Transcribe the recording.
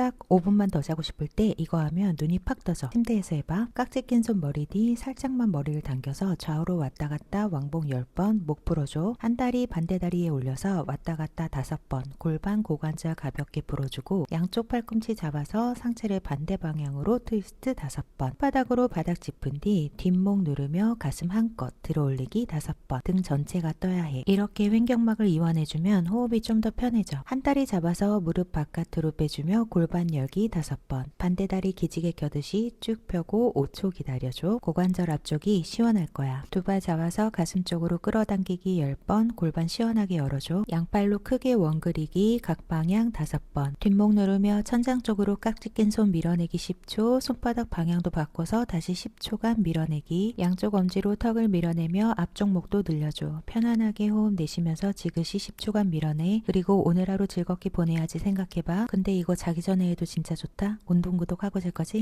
딱 5분만 더 자고 싶을 때 이거 하면 눈이 팍 떠져. 침대에서 해봐. 깍지 낀 손 머리 뒤 살짝만 머리를 당겨서 좌우로 왔다 갔다 왕복 10번 목 풀어줘. 한 다리 반대 다리에 올려서 왔다 갔다 5번 골반 고관절 가볍게 풀어주고 양쪽 팔꿈치 잡아서 상체를 반대 방향으로 트위스트 5번 바닥으로 바닥 짚은 뒤 뒷목 누르며 가슴 한껏 들어 올리기 5번 등 전체가 떠야 해. 이렇게 횡격막을 이완해주면 호흡이 좀 더 편해져. 한 다리 잡아서 무릎 바깥으로 빼주며 골반 열기 5번 반대 다리 기지개 켜듯이 쭉 펴고 5초 기다려줘. 고관절 앞쪽이 시원할 거야. 두 발 잡아서 가슴 쪽으로 끌어당기기 10번 골반 시원하게 열어줘. 양발로 크게 원 그리기 각 방향 5번 뒷목 누르며 천장 쪽으로 깍지 낀 손 밀어내기 10초 손바닥 방향도 바꿔서 다시 10초간 밀어내기 양쪽 엄지로 턱을 밀어내며 앞쪽 목도 늘려줘. 편안하게 호흡 내쉬면서 지그시 10초간 밀어내. 그리고 오늘 하루 즐겁게 보내야지 생각해봐. 근데 이거 자기 전에 해도 진짜 좋다. 운동 구독 하고 잘 거지?